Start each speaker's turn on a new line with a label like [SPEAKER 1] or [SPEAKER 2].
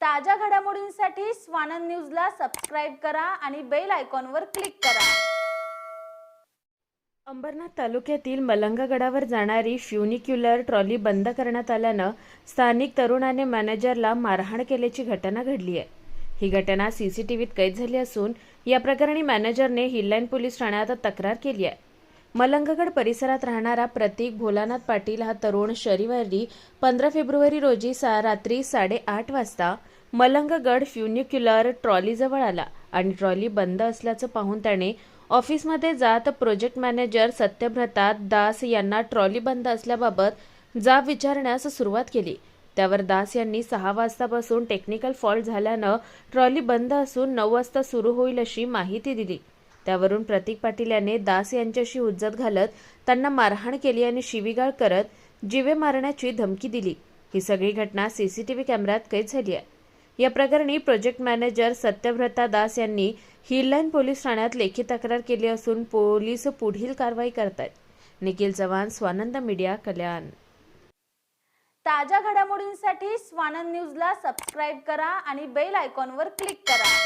[SPEAKER 1] ताज्या घडामोडींसाठी स्वानंद न्यूजला सबस्क्राईब करा आणि बेल आयकॉनवर क्लिक करा.
[SPEAKER 2] अंबरनाथ तालुक्यातील मलंगगडावर जाणारी फ्युनिक्युलर ट्रॉली बंद करण्यात आल्यानं स्थानिक तरुणाने मॅनेजरला मारहाण केल्याची घटना घडली आहे. ही घटना सीसीटीव्हीत कैद झाली असून या प्रकरणी मॅनेजरने हिल्लाईन पोलीस ठाण्यात तक्रार केली आहे. मलंगगड परिसरात राहणारा प्रतीक भोलानाथ पाटील हा तरुण शनिवारी पंधरा फेब्रुवारी रोजी सा रात्री साडेआठ वाजता मलंगगड फ्युनिक्युलर ट्रॉलीजवळ आला आणि ट्रॉली बंद असल्याचं पाहून त्याने ऑफिसमध्ये जात प्रोजेक्ट मॅनेजर सत्यव्रता दास यांना ट्रॉली बंद असल्याबाबत जाब विचारण्यास सुरुवात केली. त्यावर दास यांनी सहा वाजतापासून टेक्निकल फॉल्ट झाल्यानं ट्रॉली बंद असून नऊ वाजता सुरू होईल अशी माहिती दिली. त्यावरून प्रतीक पाटील यांनी दास यांच्याशी हुज्जत घालत त्यांना मारहाण केली आणि शिवीगाळ करत जिवे मारण्याची धमकी दिली. ही सगळी घटना सीसीटीव्ही कॅमेऱ्यात कैद झाली आहे. या प्रकरणी प्रोजेक्ट मॅनेजर सत्यव्रता दास यांनी हिललाईन पोलीस ठाण्यात लेखी तक्रार केली असून पोलीस पुढील कारवाई करतायत. निखिल चव्हाण स्वानंद मीडिया कल्याण.
[SPEAKER 1] ताज्या घडामोडींसाठी स्वानंद न्यूजला सबस्क्राईब करा आणि बेल आयकॉनवर क्लिक करा.